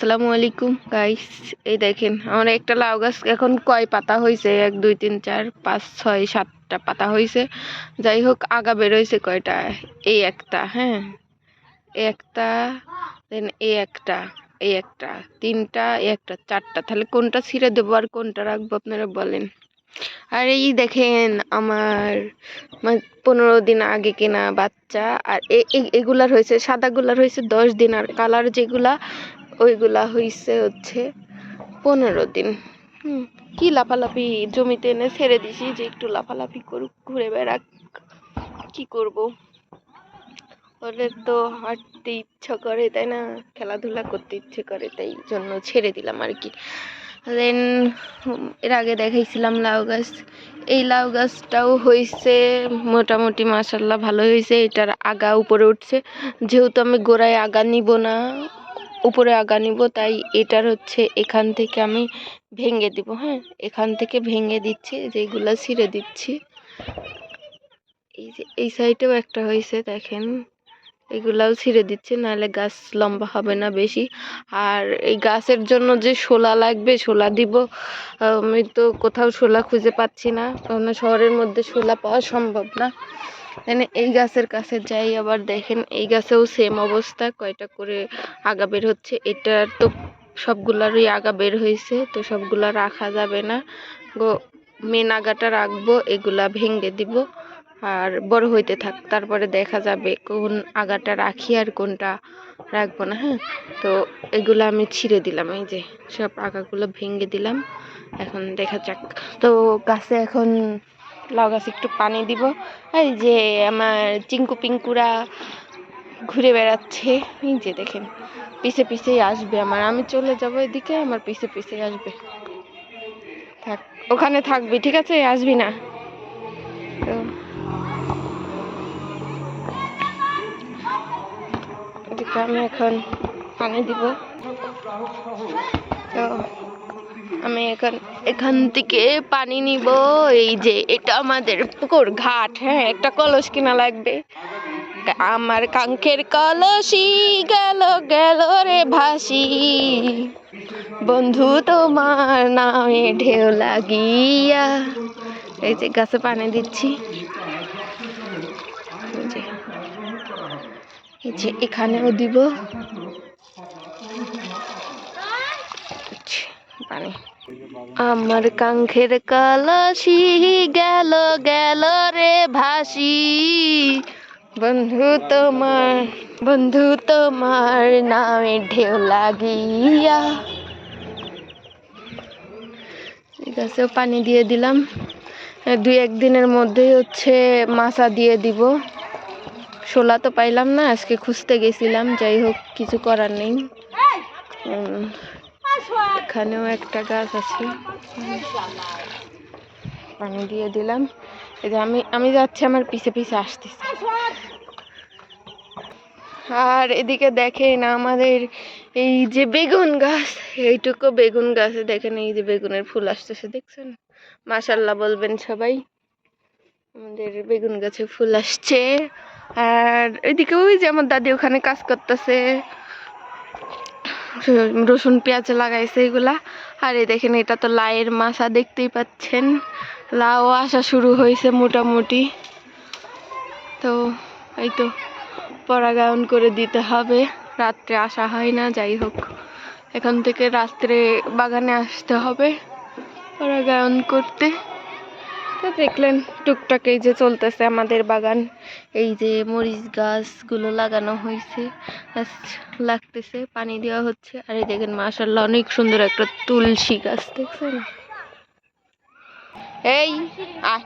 আসসালামু আলাইকুম গাইস এই দেখেন, আমার একটা লাউ গাছ এখন কয় পাতা হয়েছে এক, দুই, তিন, চার, পাঁচ, ছয়, সাতটা পাতা হয়েছে যাই হোক, আগা বেরোইছে কয়টা? এই একটা হ্যাঁ? একটা দেন এই একটা এই একটা, তিনটা একটা, চারটা। তাহলে কোনটা ছিঁড়ে দেবো আর কোনটা রাখব আপনারা বলেন। আর এই দেখেন, আমার পনেরো দিন আগে কেনা বাচ্চা, আর এগুলার হয়েছে সাদাগুলার হয়েছে দশ দিন, আর কালার যেগুলা ওইগুলা হইছে হচ্ছে পনেরো দিন। হুম, কি লাফালাফি? জমিতে এনে ছেড়ে দিছি যে একটু লাফালাফি করুক, ঘুরে বেড়াক, কি করব? ওদের তো হাঁটতে ইচ্ছা করে, তাই না? খেলাধুলা করতে ইচ্ছে করে, তাই জন্য ছেড়ে দিলাম আর কি। দেন এর আগে দেখাইছিলাম লাউ গাছ। এই লাউ গাছটাও হয়েছে মোটামুটি মাসাল্লাহ ভালো হয়েছে এটার আগা উপরে উঠছে। যেহেতু আমি গোড়ায় আগা নিব না উপরে আগা নিব, তাই এটার হচ্ছে এখান থেকে আমি ভেঙে দিব হ্যাঁ? এখান থেকে ভেঙে দিচ্ছি, যেগুলা ছিঁড়ে দিচ্ছি। এই যে, এই সাইডেও একটা হয়েছে, দেখেন। এগুলাও ছিঁড়ে দিচ্ছি, নাহলে গাছ লম্বা হবে না বেশি। আর এই গাছের জন্য যে শোলা লাগবে, শোলা দিব আমি তো কোথাও শোলা খুঁজে পাচ্ছি না, কারণ শহরের মধ্যে শোলা পাওয়া সম্ভব না। এখানে এই গাছের কাছে যাই, আবার দেখেন এই গাছেও সেম অবস্থা, কয়টা করে আগা বের হচ্ছে, এটার তো সবগুলারই আগা বের হয়েছে, তো সবগুলা রাখা যাবে না। গো মেন আগাটা রাখব, এগুলা ভেঙে দিব, আর বড় হইতে থাক, তারপরে দেখা যাবে কোন আগাটা রাখি আর কোনটা রাখব না হ্যাঁ? তো এগুলো আমি ছিঁড়ে দিলাম, এই যে সব আগাগুলো ভেঙে দিলাম, এখন দেখা যাক। তো গাছে এখন লাউ গাছে একটু পানি দিব। এই যে আমার চিঙ্কু পিঙ্কুরা ঘুরে বেড়াচ্ছে, এই যে দেখেন, পিছে পিছেই আসবে আমার। আমি চলে যাব এদিকে, আমার পিছে পিছে আসবে। থাক, ওখানে থাকবি, ঠিক আছে? আসবি না? আমি এখন পানি দিব। তো আমি এখন এখান থেকে পানি নিব। এই যে এটা আমাদের পুকুর ঘাট হ্যাঁ একটা কলস কিনা লাগবে। আমার কাঙ্কের কলসি গেল গেল রে ভাসি। বন্ধু তোমার নামে ঢেউ লাগিয়া। এই যে গাছে পানি দিচ্ছি। এই যে এখানেও দিব। আচ্ছা, পানি। আমার কাঙ্খের কলসি গেল গেল রে ভাসি। বন্ধু তোমার বন্ধু তোমার নামে ঢেউ লাগিয়া। ঠিক আছে, পানি দিয়ে দিলাম। দুই একদিনের মধ্যেই হচ্ছে মাছা দিয়ে দিব। শোলা তো পাইলাম না, আজকে খুঁজতে গেছিলাম, যাই হোক, কিছু করার নেই। এখানেও একটা গাছ আছে। পানি দিয়ে দিলাম। এই যে আমি আমি যাচ্ছি, আমার পিছে পিছে আসতেছে। আর এদিকে দেখেন আমাদের এই যে বেগুন গাছ, এইটুকু বেগুন গাছে দেখেন এই যে বেগুনের ফুল আসতেছে, দেখছেন? মাশাল্লাহ বলবেন সবাই। আমাদের বেগুন গাছে ফুল আসছে। আর এদিকে ওই যে আমার দাদি ওখানে কাজ করতেছে। রসুন, পেঁয়াজ লাগাইছে এগুলা। আর এই দেখেন, এটা তো লাউয়ের মাছা, দেখতেই পাচ্ছেন। লাউ আসা শুরু হয়েছে মোটামুটি। তো এই তো পরাগায়ন করে দিতে হবে। রাত্রে আসা হয় না, যাই হোক। এখান থেকে রাত্রে বাগানে আসতে হবে পরাগায়ন করতে। তো দেখলেন টুকটাক এই যে চলতেছে আমাদের বাগান। এই যে মরিচ গাছগুলো লাগানো হয়েছে। লাগতেছে, পানি দেওয়া হচ্ছে। আর এই দেখেন মাশাল্লাহ অনেক সুন্দর একটা তুলসী গাছ, দেখছেন? এই, আয়।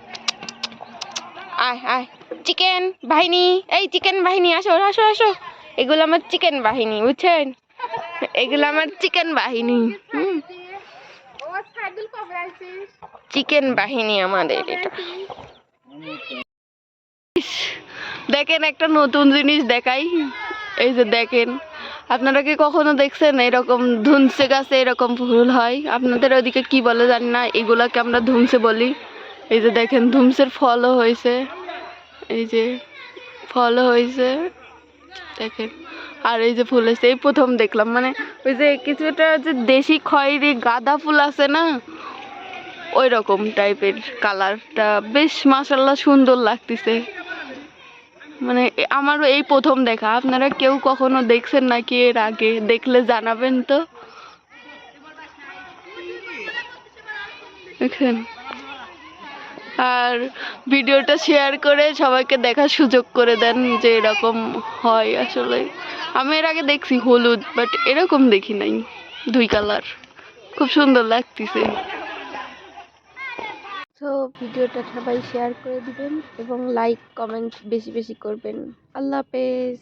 আয় আয়। চিকেন বাহিনী, এই চিকেন বাহিনী, আসো আসো আসো। এগুলো আমার চিকেন বাহিনী, বুঝছেন? এগুলো আমার চিকেন বাহিনী, হুম। চিকেন বাহিনী আমাদের এটা দেখেন একটা নতুন জিনিস দেখাই। এই যে দেখেন আপনারা কি কখনো দেখছেন এরকম ধুনসে গাছে এরকম ফুল হয়? আপনাদের ওদিকে কি বলে জানি না এগুলাকে আমরা ধুমসে বলি। এই যে দেখেন ধুমসের ফলও হয়েছে। এই যে ফলও হয়েছে। দেখেন। আর এই যে ফুল হয়েছে এই প্রথম দেখলাম। মানে ওই যে কিছুটা যে দেশি খয়েরি গাঁদা ফুল আছে না ওই রকম টাইপের কালারটা। বেশ মাসাল্লাহ সুন্দর লাগতেছে। মানে আমারও এই প্রথম দেখা। আপনারা কেউ কখনো দেখছেন নাকি এর আগে? দেখলে জানাবেন তো। আর ভিডিওটা শেয়ার করে সবাইকে দেখার সুযোগ করে দেন যে এরকম হয় আসলে। আমি এর আগে দেখছি হলুদ বাট এরকম দেখি নাই। দুই কালার খুব সুন্দর লাগতেছে। তো ভিডিওটা সবাই শেয়ার করে দিবেন এবং লাইক কমেন্ট বেশি বেশি করবেন। আল্লাহ হাফেজ।